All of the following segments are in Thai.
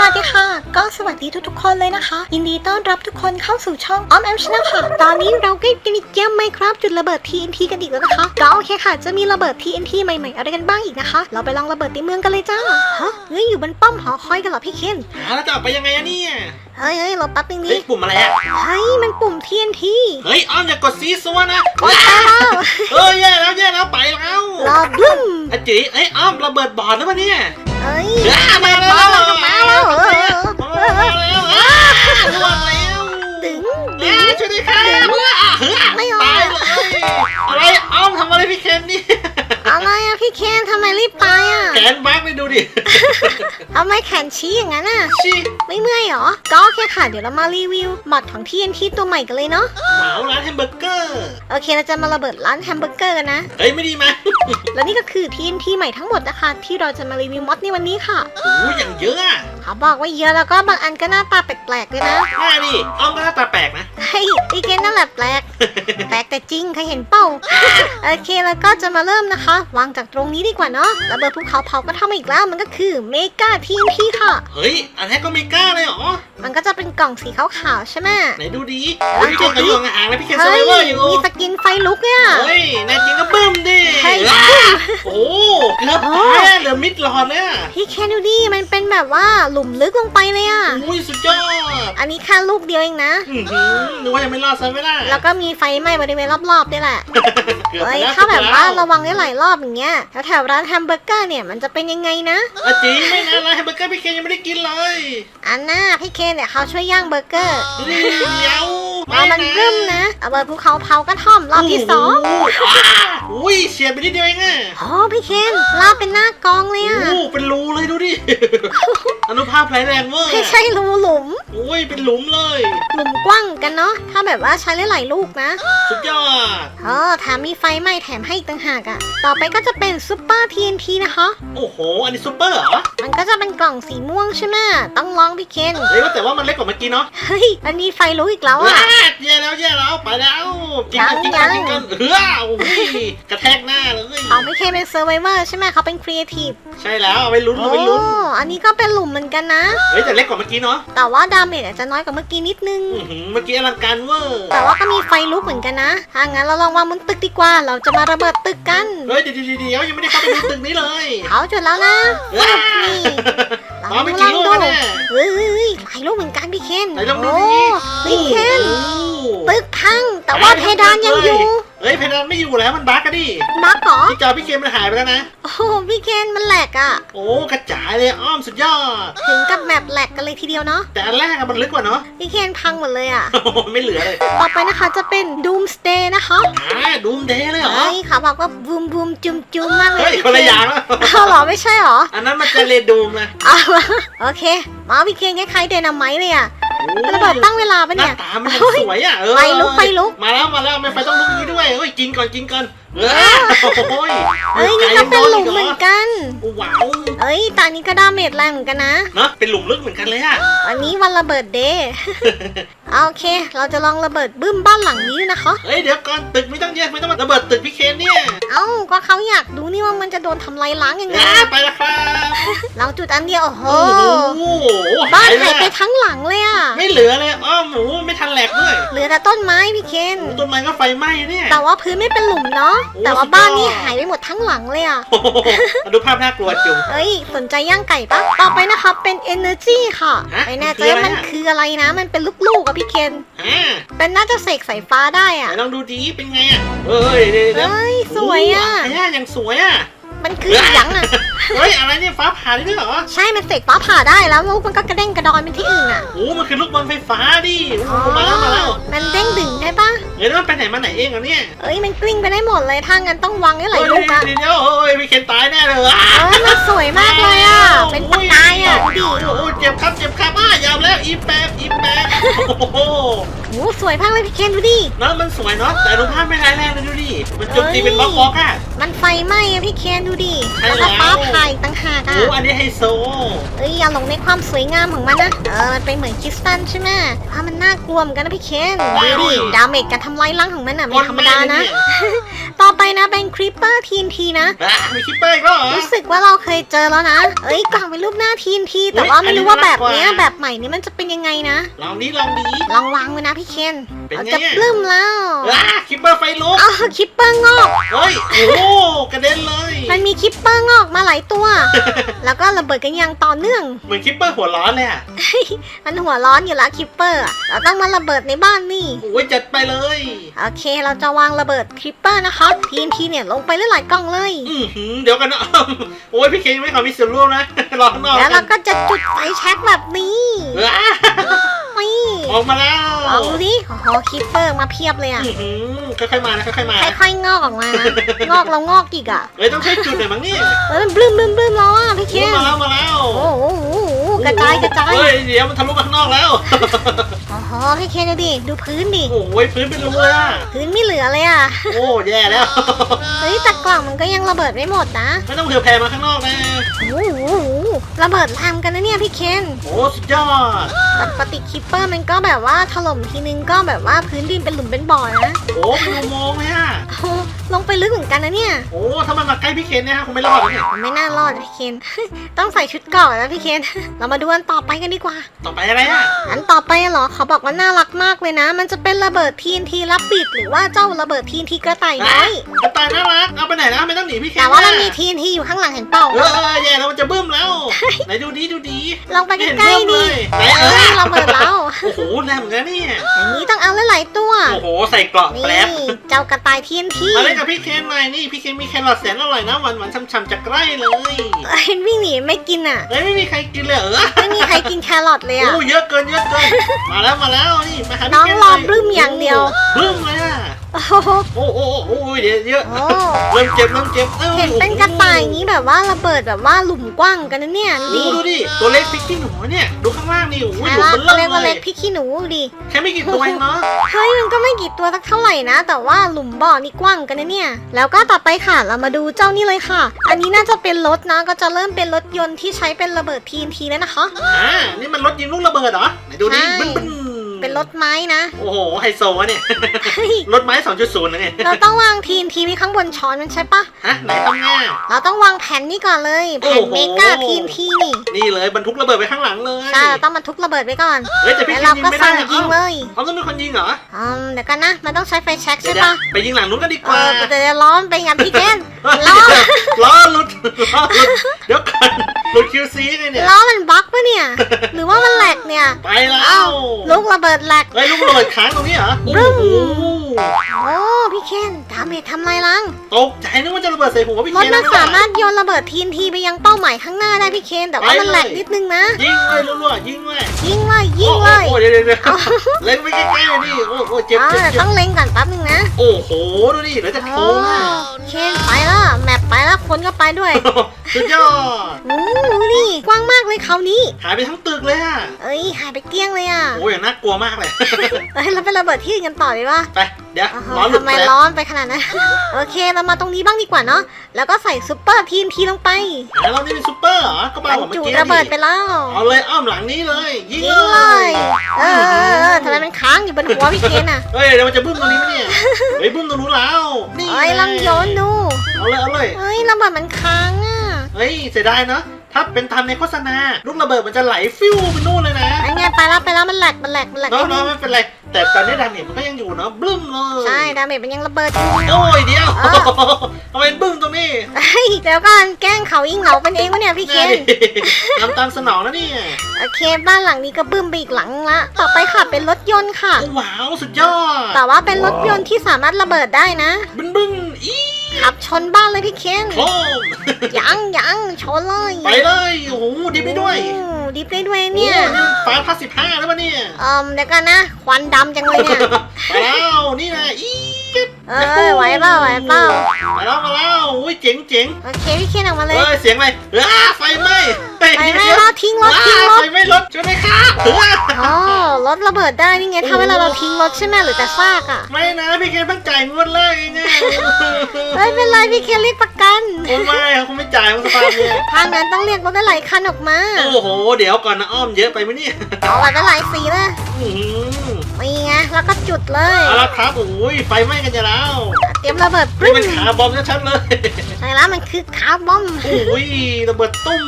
สวัสดีค่ะ ก็สวัสดีทุกๆคนเลยนะคะ ยินดีต้อนรับทุกคนเข้าสู่ช่องออมแอมชนะค่ะ ตอนนี้เราก็กันอีกเกมไมครับจุดระเบิด TNT กันอีกแล้วนะคะ ก็โอเคค่ะ จะมีระเบิด TNT ใหม่ๆอะไรกันบ้างอีกนะคะ เราไปลองระเบิดในเมืองกันเลยจ้าฮะเฮ้ยอยู่บนป้อมหอคอยกันเหรอพี่เคนหาแล้วจะออกไปยังไงอะเนี่ย เฮ้ยเฮ้ยเราแป๊บนึงเฮ้ดิยปุ่มอะไรอะเฮ้ยมันปุ่ม TNT เฮ้ยอ้อมอย่ากดซีซัวนะโอ๊ยตายแล้วเฮ้ยแย่แล้วแย่แล้วไปแล้วรอบึ้มอาจีเอ้ยอ้อมระเบิดบอร์ดหรือเปล่าเนี่ย เฮ้ยอะมาแล้วมาแล้วมาแล้วเออมาแล้วอะล่วงแล้วดึงอะช่วยด้วยค่ะอะเฮ้ยไม่อาตายเลยอะไรอ้อมทำอะไรพี่เคนนี่ อะไรอะพี่เคนทำไมรีบตายอะแขนบักไปดูดิ ทำไมแขนชี้อย่างนั้นอะชิไม่เมื่อยเหรอ ก็โอเคค่ะ เดี๋ยวเรามารีวิวมอดของ TNT ตัวใหม่กันเลยเนาะ เหมาร้านแฮมเบอร์เกอร์ โอเคเราจะมาระเบิดร้านแฮมเบอร์เกอร์กันนะ เฮ้ยไม่ดีไหมและนี่ก็คือ TNT ใหม่ทั้งหมดนะคะ ที่เราจะมารีวิวมอดในวันนี้ค่ะ โอ้ยอย่างเยอะอะเขาบอกว่าเยอะแล้วก็บางอันก็หน้าตาแปลกๆด้วยนะน่าดิอ้อมก็หน้าตาแปลกนะ เฮ้ยอีเกนนั่นแหละแปลก แปลกแต่จริงใครเห็นเป้า โอเคแล้วก็จะมาเริ่มนะคะวางจากตรงนี้ดีกว่าเนาะระเบิดภูเขาเผาก็ทำมาอีกแล้วมันก็คือเมกา TNT ค่ะ เฮ้ย อันนี้ก็ไม่กล้าเลยเหรอ มันก็จะเป็นกล่องสีขาวๆใช่ไหมไหนดูดีเฮ้ยพี่เคนเขาอยู่ห่างๆนะพี่เคนสเฮ้ไลยเวอร์อยู่มีสกินไฟลุกเนี่ยเฮ้ยแน่จริงก็บึ้มดิเฮ้ยอะโอ้เกือบตายอะเหลือมิดหลอดเนี่ยพี่แคนดูดิมันเป็นแบบว่าหลุมลึกลงไปเลยอะอุ้ยสุดยอด อันนี้แค่ลูกเดียวเองนะอื้อหือนึกว่ายังไม่รอดซะไม่ได้แล้วก็มีไฟไหม้บริเวณรอบๆด้วยแหละเกือบเฮ้ไปยแล้วถ้าแบบว่าเกือบไประวังได้หลายรอบอย่างเงี้ยแถวๆร้านแฮมเบอร์เกอร์เนี่ยมันจะเป็นยังไงนะอะจริงไม่นะร้านแฮมเบอร์เกอร์พี่เคนยังไม่ได้กินเลยอันน่าพี่เคนเนี่ยเขาช่วยย่างเบอร์เกอร์เดี๋ยวเอามันรึมนะเอาเบอร์ภูเขาเผากระท่อมรอบที่สองโโห อะอุ้ยเฉียดไปนิดเดียวเองอะโอ้พี่เคนลาบเป็นหน้ากองเลยอะโอ้เป็นรูเลยดูดิ อนุภาพไหลแรงเวอร์ไม่ใช่รูหลุมโอ้ยเป็นหลุมเลย หลุมกว้างกันเนาะ ถ้าแบบว่าใช้หลายๆลูกนะ สุดยอดเออแถมมีไฟไหม้แถมให้อีกต่างหากอะต่อไปก็จะเป็นซุปเปอร์ TNT นะคะ โอ้โห อันนี้ซูเปอร์เหรอ มันก็จะเป็นกล่องสีม่วงใช่ไหมต้องลองพี่เคนเฮ้ยว่าแต่ว่ามันเล็กกว่าเมื่อกี้เนาะ เฮ้ย อันนี้ไฟลุกอีกแล้วว้าอะดแย่แล้วแย่แล้วไปแล้ว จริงกันจริงยักันงจริงกันเฮ้ยโอ้ยกระแทกหน้าเลย เขาไม่แค่เป็นเซอร์ไวเวอร์ใช่ไหมเขาเป็นครีเอทีฟใช่แล้วเอาไปลุ้นโอ้เอาไปลุ้น อันนี้ก็เป็นหลุมเหมือนกันนะ เฮ้ยแต่เล็กกว่าเมื่อกี้เนาะแต่ว่าดาเมจอาจจะน้อยกว่าเมื่อกี้นิดนึง อื้อหือเมื่อกี้อลังการเวอร์แต่ว่าก็มีไฟลุกเหมือนกันนะถ้างั้นเราลองวางบนตึกดีกว่า เราจะมาระเบิดตึกกัน เฮ้ยเดี๋ยวเดี๋ยวเดี๋ยวยังไม่ได้เข้าไปดูตึกนี้เลยเขาจุดแล้วนะว้านี่ลมาองไม่ดูลกี่องลูกดูแล้วเนี่ยเฮ้ยเฮ้ยเฮ้ยหลายลูกเหมือนกันพี่เคนไหนลองดูโอ้ดิพี่เคน โอ้ตึกพังแต่ว่าเพดานยังอยู่ เฮ้ยเพดานไม่อยู่แล้วมันบั๊กกันดิบักเหรอที่จอพี่เกมมันหายไปแล้วนะ โอ้โหพี่เคนมันแหลกอะโอ้กระจายเลยอ้อมสุดยอด ถึงกับแมปแหลกกันเลยทีเดียวเนาะ แต่อันแรกอะมันลึกกว่าเนาะ พี่เคนพังหมดเลยอะโอ้โหไม่เหลือเลย ต่อไปนะคะจะเป็น Doomsday นะคะอ่าดูมเดย์เลยเหรอเฮ้ยเขาบอกว่าบูมบูมจุมจุมมากเลย เฮ้ยคนละอย่างแล้วเอาเหรอไม่ใช่เหรอ อันนั้นมันจะเลดูมนะเอาละโอเค มาพี่เคนคล้ายๆเดนาไมต์เลยอะโอ้ย ระเบิดตั้งเวลาปะหน้าเนี่ยตามันยังสวยอะเออไฟลุกไฟลุก มาแล้วมาแล้วไม่ไฟต้องลุกอย่างนี้ด้วยเฮ้ยกินก่อนกินก่อนเออโอ้ยเอ้ยนี่ก็เป็นหลุมเหมือนกัน โอ้ว้าวเอ้ยตานี้ก็ดาเมจแรงเหมือนกันนะ เนาะเป็นหลุมลึกเหมือนกันเลยอะวันนี้วันระเบิดเดย์โอเค เราจะลองระเบิดบึ้มบ้านหลังนี้นะคะเฮ้ยเดี๋ยวก่อนตึกไม่ต้องแยกไม่ต้องมาระเบิดตึกพี่เคนเนี่ยเอ้าก็เขาอยากดูนี่ว่ามันจะโดนทำลายล้างยังไงอ่าไปละครับเราจุดอันเดียวโอ้โห โอ้โหบ้านหายเลไปอะทั้งหลังเลยอะไม่เหลือเลยอ้อมหมูไม่ทันแหลกด้วยเหลือแต่ต้นไม้พี่เคน ต้นไม้ก็ไฟไหม้เนี่ยแต่ว่าพื้นไม่เป็นหลุมเนาะโอ้แต่ว่าสุดยอดบ้านนี่หายไปหมดทั้งหลังเลยอะโอ้โหดูภาพน่ากลัวจุง เอ้ย สนใจย่างไก่ปะต่อไปนะคะเป็น energy ค่ะ ฮะไม่แน่ใจคืออะไรว่ามันอะคืออะไร นะ มันเป็นลูกๆอะพี่เคนอ่าเป็นน่าจะเสกสายฟ้าได้ไหนอะลองดูดีเป็นไงอะเฮ้ยเดี๋ยวเดี๋ยวเอ้ยสวยอะโโหอย่างสวยอะ มันคือหยังอะเฮ้ยอะไรเนี่ยฟ้าผ่าได้ด้วยเหรอใช่ มันเสกฟ้าผ่าได้แล้วลูกมันก็กระเด้งกระดอนไปที่อื่นอะโอ้มันคือลูกบอลไฟฟ้าดิโอ้โหมาแล้วมาแล้วมันเด้งดึงได้ปะเฮ้ยแล้วมันไปไหนมาไหนเองอะเนี่ยเอ้ย มันกลิ้งไปได้หมดเลย ถ้างั้นต้องวางให้หลายเฮ้ยลูกอะเดี๋ยวเดี๋ยวเฮ้ยพี่เคนตายแน่เลยอะเอ้ยมันสวยมากเลยอะ เป็น วแล้วอีแปบอีแปบโอ้โหโสวยมากเลยพี่เคนดูดิ เนาะมันสวยเนาะแต่รูปภาพไม่ร้ายแรงเลยดูดิมันโจมตีเป็นบล็อกบล็อกๆอะ มันไฟไหม้อะพี่เคนดูดิใช่แล้วก็แล้วฟ้าผ่าอีกต่างหากโอ้อะอันนี้ไฮโซ เอ้ยอย่าหลงในความสวยงามของมันนะเออมันเป็นเหมือนคริสตัลใช่ไหมเพราะมันน่ากลัวเหมือนกันนะพี่เคนดูดิดาเมจการทำลายล้างของมันอะไม่ธรรมดานะ ต่อไปนะเป็นคริปเปอร์ทีนทีนะ อะมีคิปเปอร์อีกแล้วเหรอ รู้สึกว่าเราเคยเจอแล้วนะ เอ้ยกล่องเป็นรูปหน้าทีนที แต่ว่าไม่รู้ว่าแบบเนี้ยแบบใหม่นี้มันจะเป็นยังไงนะ ลองนี้ลองนี้ลองวางไว้นะพี่เคนเป็นเราไงจะอะ ปลื้มแล้วอะคิปเปอร์ไฟลุกอ้าวคิปเปอร์งอก เฮ้ยโอ้โหกระเด็นเลยมันมีคิปเปอร์งอกมาหลายตัว แล้วก็ระเบิดกันอย่างต่อเนื่อง เหมือนคิปเปอร์หัวร้อนเลยอะมันหัวร้อนอยู่แล้วคิปเปอร์อะเราต้องมาระเบิดในบ้านนี่ โอ้ยจัดไปเลย โอเค เราจะวางระเบิดคริปเปอร์นะคะทีนทีเนี่ยลงไปหลายๆกล่องเลย อือหือเดี๋ยวกันนะโอ้ยพี่เคยังไม่ขอมีส่วนร่วมนะรอข้างนอกแล้วเราก็จะจุดไฟแช็กแบบนี้อ่ะนี่ออกมาแล้วเอาดูดิโอ้โหคิปเปอร์มาเพียบเลยอะอื้อหือค่อยๆมานะค่อยๆมาค่อยๆงอกออกมานะงอกแล้วงอกอีกอะเฮ้ยต้องช่วยจุดหน่อยมั้งเนี่ยเฮ้ยมันบลืมบลืมบลืมแล้วอะพี่เคโอ้นมาแล้วมาแล้วโอ้โห กระจายกระจายเฮ้ยเดี๋ยวมันทะลุมาข้างนอกแล้วโอ้โหพี่เคนดูดิดูพื้นดิโอ้ยพื้นเป็นรูเลยอะพื้นไม่เหลือเลยอะโอ้แย่แล้วเฮ้ยแต่กล่องมันก็ยังระเบิดไม่หมดนะไม่ต้องเผื่อแผ่มาข้างนอกนะโอ้โหระเบิดแรงกันนะเนี่ยพี่เคนโอ้สุดยอดปกติคิปเปอร์มันก็แบบว่าถล่มทีนึงก็แบบว่าพื้นดินเป็นหลุมเป็นบ่อนะโอ้เป็นอุโมงค์เลยอะโอ้โห ลงไปลึกเหมือนกันนะเนี่ย โอ้ถ้ามันมาใกล้พี่เคนเนี่ยคงไม่รอดเลยเนี่ยไม่น่ารอดพี่เคน ต้องใส่ชุดเกราะแล้วพี่เคน เรามาดูอันต่อไปกันดีกว่า ต่อไปอะไรอะ อันต่อไปเหรอเขาบอกว่าน่ารักมากเลยนะ มันจะเป็นระเบิดทีนทีรับบิดหรือว่าเจ้าระเบิดทีนทีกระต่ายน้อยกระต่ายน่ารักเอาไปไหนนะไม่ต้องหนีพี่เคนแต่ว่ามันมีะทีนทีอยู่ข้างหลังเห็นเปล่าเออเออแย่แล้วมันจะบึ้มแล้วไหนดูดีดูดีลองไปใกล้ๆดิไหนเอเฮ้ยอระเบิดแล้วโอ้โหแรงเหมือนกันเนี่ยอย่างนี้ต้องเอาหลายๆตัว โอ้โหใส่เกราะนี่แป๊บเจ้ากระต่ายทีนทีมาเล่นกับพี่เคนหน่อยนี่พี่เคนมีแครอทแสนอร่อยนะหวานหวานๆฉ่ำๆจากไร่เลยเอ้ยวิ่งหนีไม่กินอะเอ้ยไม่มีใครกินเลยเหรอไม่มีใครกินแครอทเลยอะ โอ้เยอะเกินเยอะเกินมาแล้วมาแล้วนี่มาหาพี่น้องเคนรอหน่บลึ้มอย่างเดียวบลึ้มเลยอะ โอ้โหโอ้โอ้โอ้โอ้ยเดี๋ยวเยอะโอ้เริ่มเจ็บเริ่มเจ็บอ้ยเห็นเป็นกระต่ายอย่างนี้แบบว่าระเบิดแบบว่าหลุมกว้างกันนะเนี่ยโอ้ดูโหดิดูดิตัวเล็กพริกขี้หนูเนี่ยดูข้างล่างนี่โอ้ยใช่หลุมละมันตัวเริ่เล็กมตัวเลเล็ยกพี่ขี้หนูดิแค่ไม่กี่ตัวเองเนาะเฮ้ยมันก็ไม่กี่ตัวสักเท่าไหร่นะ แต่ว่าหลุมบ่อนี่กว้างกันนะเนี่ย แล้วก็ต่อไปค่ะเรามาดูเจ้านี่เลยค่ะ อันนี้น่าจะเป็นรถนะก็จะเริ่มเป็นรถยนต์ที่ใช้เป็นระเบิด TNT แล้วนะคะ อ่านี่มันรถยิงลูกระเบิดเหรอไหนดูดิใช่ บึ้นบึ้น เป็นรถไม้นะ โอ้โหไฮโซวะเนี่ยเฮ้ยรถไม้ 2.0นะเนี่ยเราต้องวาง TNT ไว้ข้างบนช้อนมันใช่ปะฮะไหนทำง่าย เราต้องวางแผ่นนี่ก่อนเลย แผ่นโอ้โห เมกา TNT นี่นี่เลยบรรทุกระเบิดไปข้างหลังเลยใช่เราต้องบรรทุกระเบิดไว้ก่อน เฮ้ยแต่พี่แล้วคิเรางยิงก็ไม่ได้สั่งนะยิงเลยเขาต้องเป็นคนยิงเหรออืมเดี๋ยวกันนะ มันต้องใช้ไฟแช็กเดี๋ยใช่วปะๆไปยิงหลังนู้นกันดีกเอว่าอแต่เดี๋ยวล้อมนไปอย่างพี่เคนเฮ้ยล้อล้อหลุดล้อหลุดเดี๋ยวก่อนหลุด QC ไงเนี่ย ล้อมันบล็อกปะเนี่ย หรือว่ามันแหลกเนี่ยไปแล้ว ลูกระเบิดแหลกเฮ้ยลูกระเบิดค้างตรงนี้เหรอ โอ้โห โอ้พี่เคนดาเมจทำลายล้างตกใจนึกว่าจะระเบิดใส่หัวพี่รเคนถมันนะสามารถโยนระเบิดทีนทีไปยังเป้าหมายข้างหน้าได้พี่เคนแต่ว่ามันแหลกนิดนึงนะ ยิงเลยรัวๆยิงเลยยิงเลยยิงเลยโอ้โหเดี๋ยวเดี๋ยวเดี๋ยวเล็งไปใกล้ๆดิโอ้โหเจ็บอ่าเจ็บเจ็ต้อบงเล็งก่อนแป๊บนึงนะ โอ้โหดูดิเดี๋ยวจะโค้งอะเคนไปแล้วแมปไปแล้วคนก็ไปด้วยสุดยอดอู้นี่กว้างมากเลยเขาวนี้ หายไปทั้งตึกเลยอะเอ้ยหายไปเกลี้ยงเลยอะโอ้ยน่ากลัวมากเลยเอ้ยเราไประเบิดที่อื่นกันต่อดีป่ะไปเดี๋ยวอ้าวร้อนหลุดทำไมไปแล้วร้อนไปขนาดนั้น โอเค เรามาตรงนี้บ้างดีกว่าเนาะ แล้วก็ใส่ซุปเปอร์ทีนทีลงไปแล้วเรานี่เป็นซูเปอร์เหรอ ก็มาบรบอกรเมื่จุอกี้ระเบิดไปแล้ว เอาเลยอ้อมหลังนี้เลยยิงยิงเลยเออเออเออทำไมมันค้างอยู่บนหัวพี่เคนอะ เฮ้ยเดี๋ยวมันจะบึ้มตรงนี้ไหมเนี่ย เฮ้ยบึ้มตรงนู้นแล้วนี่เอ้ยลองโยนดู เอาเลยเอาเลยเอ้ยระเบิดมันค้างอะ เฮ้ยเสียดายเนาะ ถ้าเป็นตามในโฆษณาลูกระเบิดมันจะไหลฟิวไปนู่นเลยนะอันไงไปแล้วไปแล้วมันแหลกมันแหลกมันแหลกเนาะนิดนึเนาะงไม่เป็นไรแต่ตอนนี้ดาเมจมันก็ยังอยู่เนาะบึ้มเลยใช่ดาเมจมันยังระเบิดอยู่โอ้ยเดียวเออทำไมบึ้มตรงนี้เฮ้ยเดี๋ยวก่อนแกล้งเขายิ่งเหงาเป็นเองวะเนี่ยพี่เคนทำตามสนองแล้วเนี่ยโอเคบ้านหลังนี้ก็บึ้มไปอีกหลังละต่อไปค่ะเป็นรถยนต์ค่ะโอ้ว้าวสุดยอดแต่ว่าเป็นรถยนต์ที่สามารถระเบิดได้นะบึ้นบึ้น อีขับชนบ้านเลยพี่เคนโครมยังยังชนเลยไปเลยโอ้โหดิบไปด้วยโอ้ดิฟได้ด้วยเนี่เนี่ยยนี่ฟ้าพัสิบห้าแล้ววะเนี่ยเอ่มเดี๋ยวกันนะควันดำจังเลยเนี่ยไปแล้วนี่นะอีดเออไหวเปล่าไหวเปล่ามาแล้วมาแล้วอุ้ยเจ๋งเจ๋งโอเคพี่เคนออกมาเลยเอ้ยเสียงอะไรอ้าไฟไหม้ ไปไหม้แล้วทิ้งรถทิ้งรถไฟไม่รถช่วยด้วยครับเอออ๋อรถระเบิดได้นี่ไงถ้าเวลาเราทิ้งรถใช่ไหมหรือแต่ซากอะ ไม่นะพี่เคนเพิ่งจ่ายงวดแรกเองไงไม่เป็นไรพี่เคนเรียกประกันโอ้ไม่เขาคงไม่จ่ายของสภาพเนี่ยทางนั้นต้องเรียกรถได้หลายคันออกมา โอ้โห เดี๋ยวก่อนนะอ้อมเยอะไปไหมเนี่ยเอาแบบได้หลายสีเลยอื้อหือนี่ไงแล้วก็จุดเลยเอาละครับโอ้ยไฟไหม้กันจะแล้ว เตรียมระเบิดปนี่รึ้งมันคาร์บอมชัดๆเลย ใช่แล้วมันคือคาร์บอมโอ้ยระเบิดตุ้ม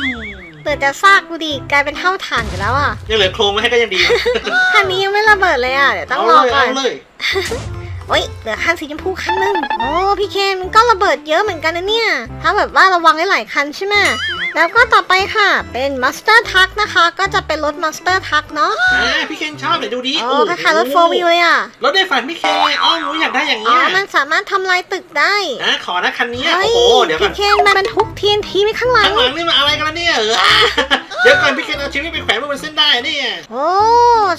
เปิดแต่ซากดูดิกลายเป็นเท่าฐานอยู่แล้วอะยังเหลือโครงไว้ให้ก็ยังดีคันนี้ยังไม่ระเบิดเลยอะเดี๋ยวต้องเอารเลอยก่อเอานเลยโอ้ยเหลือคันสีชมพูคันนึงโอ้พี่เคนมันก็ระเบิดเยอะเหมือนกันนะเนี่ย ถ้าแบบว่าระวังได้หลายคันใช่ไหม แล้วก็ต่อไปค่ะ เป็น Master Truck นะคะ ก็จะเป็นรถ Master Truck เนาะอ่าพี่เคนชอบเดี๋ยวดูดิโอ้คล้ายๆรถ4 wheel เลยอะ รถได้ฝันพี่เคนเลยอ้อมหนูอยากได้อย่างอ๋อ เงี้ยมันสามารถทำลายตึกได้นะขอนะคันเนี้ยเฮ้โอ้ยโหเดี๋ยวก่อพี่นเคนมันบรรทุก TNT ไว้ข้างหลังข้างหลังนี่มันอะไรกันล่ะเนี่ยเออเดี๋ยวก่อนพี่เคนเอาชีวิตไปแขวนบนเส้นได้เนี่ยโอ้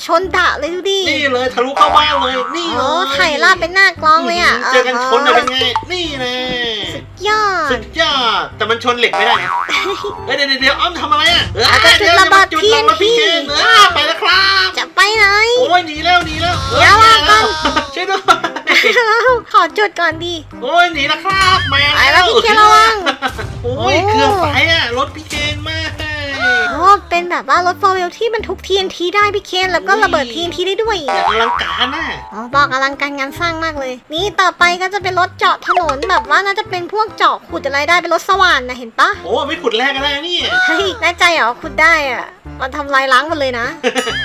ชนดะเลยดูดินี่เลยทะลุเข้าบ้านเลยนี่เลโอ้ยไถ่ลาบเป็นหน้ากลองเลยอะเจอกันชนเลยเป็นไงนี่แน่ยอสุดดยอดแต่มันชนเหล็กไม่ได้นะเฮ้ยเดี๋ยวเดี๋ยวเดี๋ยวอ้อมทำอะไรอะเอออาจจะจุดระเบิดจุดระเบิด TNT พี่เคนเออไปแล้วครับจะไปไหน โอ้ยหนีแล้วหนีแล้วเดี๋ยวรอก่อน ช่วยด้วยขอจุดก่อนดี โอ้ยหนีแล้วครับมาไปแล้วพี่เคนระวังโอ้ยเกือบไปอะรถพี่เคนมาก โอ้เป็นแบบว่ารถโฟล์วิลที่บรรทุก TNT ได้พี่เคนแล้วก็ระเบิด TNT ได้ด้วยอย่างอลังการน่ะอ๋อบอกอลังการงานสร้างมากเลย นี่ต่อไปก็จะเป็นรถเจาะถนนแบบว่าน่าจะเป็นพวกเจาะขุดอะไรได้เป็นรถสว่านนะเห็นปะโอ้ไม่ขุดแรกก็ได้นะนี่เฮ้ยแน่ใจเหรอขุดได้อะ มันทำลายล้างหมดเลยนะ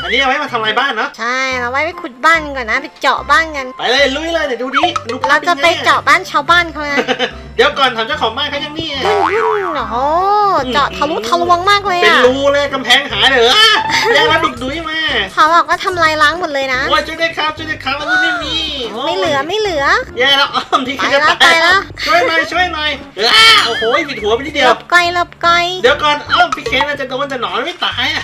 อันนี้เอาไว้มาทำลายบ้านเนาะ ใช่เราไว้ไปขุดบ้านก่อนนะ ไปเจาะบ้านกัน ไปเลยลุยเลยเดี๋ยวดูดิดูภเราพจะไปนงเจาะบ้านชาวบ้านเขานะเดี๋ยวก่อนถามเจ้าของบ้านเขายังนี่วุ่นวุ่นโอ้โหเจาะทะลุทะลวงมากเลยเป็นอะรูเลยกำแพงหายเลยอะยังรับดุกดุยมาเขาบอกว่าทำลายล้างหมดเลยนะโอ้ยช่วยด้วยครับช่วยด้วยครับแล้วไม่มีไม่เหลือไม่เหลือ แย่แล้วอ้อมที่ไปเขาจะแล้วไปแล้ว ช่วยหน่อยช่วยหน่อยเออโอ้โหผิดหัวไปนิดหเดียลว บไกลหลบไกลเดี๋ยวก่อนอ้อมพี่เคนน่าจะโดนจะหนอนไม่ตายอะ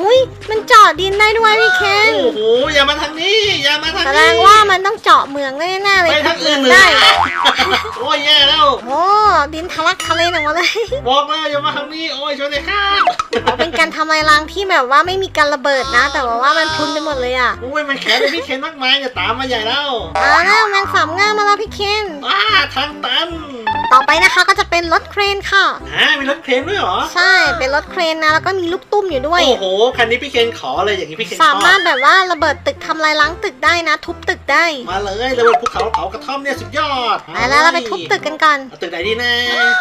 อุ้ยมันเจาะดินได้ด้วยพี่เคนโอ้โหอย่ามาทางนี้ อย่ามาทางแสนี้ดงว่ามันต้องเจาะเมืองแน่ๆเลยไปทางอื่นขุเลได้ยโอ้ยแย่แล้วโอ้ดินทะลักทะเลหนังมาเลยบอกแล้วอย่ามาทางนี้โอ้ยช่วยด้วยครับเอาเป็นการทำลายล้างที่แบบว่าไม่มีการระเบิดนะ แต่ว่าว่ามันพรุนไปหมดเลยอะโอ้ยมันแขนเลยพี่เคนมากมายจะตามมาใหญ่แล้วอ่าแล้วแมงสามง่ามมาแล้วพี่เคนอ้าทางตันต่อไปนะคะก็จะเป็นรถเครนค่ะฮะมีรถเครนด้วยเหรอใช่เป็นรถเครนนะแล้วก็มีลูกตุ้มอยู่ด้วย โอ้โห คันนี้พี่เคนขอเลยอย่างนี้พี่เคนชสาอบมารถแบบว่าระเบิดตึกทำลายล้างตึกได้นะ ทุบตึกได้ มาเลยระเบิดภูเขาเผากระท่อมเนี่ยสุดยอดไปแล้วเราไปทุบตึกกันก่อนเอาตึกไหนดีนะ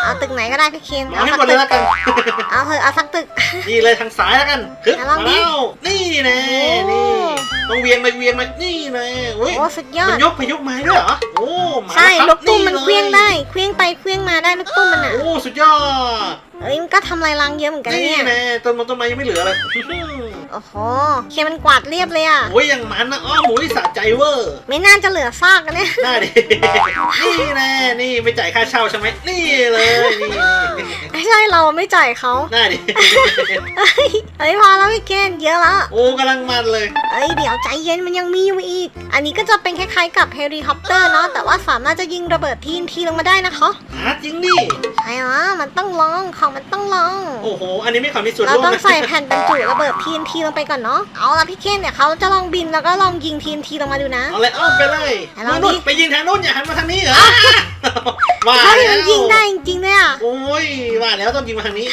เอาตึกไหนก็ได้พี่เคนมาเอาให้สักหมดเลตึยกแล้วกัน เอาเถอะเอาสักตึก นี่เลยทางซ้ายแล้วกันฮึบไหนลองมาดิแล้วนี่แน่โอ้นี่ต้องเวียงเลยเวียงเลยนี่แน่เฮ้ยโอ้สุดยอมัดนยกไปยกมาด้วยเหรอโอ้มาใช่แวลูครับกตุ้มมันลเคลี้ยงได้เคลี้ยงไปเคลี้ยงมาได้ลูกตุ้มมันอะโอ้สุดยอด เอ้ยมันก็ทำลายล้างเยอะเหมือนกันนะนี่เนี่ยแน่ต้นมงต้นไม้ยังไม่เหลือเลยโอ้โหเคมันกวาดเรียบเลยอะ โอ้ยอย่างมันนะอ้อหมูที่สะใจเวอร์ ไม่น่าจะเหลือซากกันเนี่ย น่าดิ นี่แน่นี่ไม่จ่ายค่าเช่าใช่ไหมนี่เลยนี่ไม่ใช่เราไม่จ่ายเขาน่าดิ เอ้ยเอ้ยพอแล้วพี่เกนเยอะละโอ้กำลังมันเลย เอ้ยเดี๋ยวใจเย็นมันยังมีอยู่อีก อันนี้ก็จะเป็นคล้ายๆกับเฮลิคอปเตอร์เนาะแต่ว่าสามารถจะยิงระเบิดทีนทีลงมาได้นะคะ หาจริงดิ ใช่ละมันต้องลองของมันต้องลอง โอ้โห อันนี้ไม่ขอมีส่วนเราร่วมต้องนะ ใส่แผ่นบรรจุระเบิดทีนทีลงไปก่อนเนาะ เอาละพี่เคนเนี่ยเขาจะลองบินแล้วก็ลองยิงทีนทีลงมาดูนะ เอาเลยอ้อมไปเลยไหนลองดินู่นไปยิงทางนู้นอย่าหันมาทางนี้เหรอ ว่าเฮ้ยแล้มันวยิงได้จริงๆเลยอะโอ้ยว่า แล้วต้องยิงมาทางนี้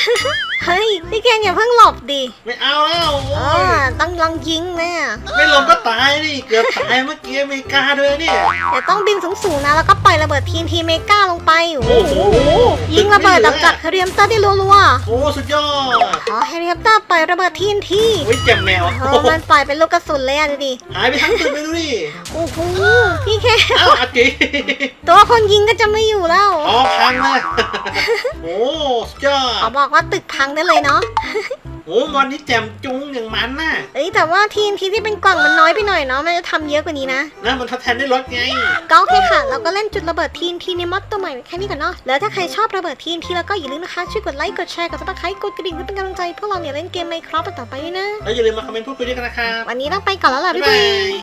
เฮ้ยพี่เคนอย่าเพิ่งหลบดิไม่เอาแล้วเอโอ้ยอต้องลองยิงเนี่ยไม่ลงก็ตายนี่เกือบตายเมื่อกี้อเมริกาด้วยเนี่ยแต่ต้องบินสูงๆนะแล้วก็ปล่อยระเบิดทีนทีเมกาลงไปโอ้โอ้โหยิงระเบิดแบบจากเฮลิคอปเตอร์ได้รัวโอ้สุดยอดๆอ๋อเฮลิคอปเตอร์ปล่อยระเบิดทีนทีโอ้ยเจ็บแมวเออมันปล่อยเป็นลูกกระสุนเลยอะดูดิหายไปทั้งตึกเลยดูดิโอ้โหพี่เคเอ้าอาจิ ตัวคนยิงก็จะไม่อยู่แล้ว อ๋อพังเลยโอ้สุดยอขอดบอกว่าตึกพังได้เลยเนาะ โอ้มอนนี่แจ่มจุงอย่างมันน่ะเอ้ยแต่ว่าทีนทีที่เป็นกล่องมันน้อยไปหน่อยเนาะมันจะทำเยอะกว่านี้นะ นะมันทดแทนได้รถไง ก็โอเคค่ะ เราก็เล่นจุดระเบิดทีนทีในมอดตัวใหม่แค่นี้ก่อนเนาะ แล้วถ้าใครชอบระเบิดทีนทีแล้วก็อย่าลืมนะคะ ช่วยกดไลค์ กดแชร์ กดซับสไครต์กดกระดิ่งเพื่อเป็นกำลังใจพวกเราเนี่ยเล่นเกมไมค์ครับต่อไปด้วยนะ แล้วอย่าลืมมาคอมเมนต์พูดคุยด้วยกันนะครับวันนี้ต้องไปก่อนแล้วล่ะบ๊ายบ๊ายบาบาย ย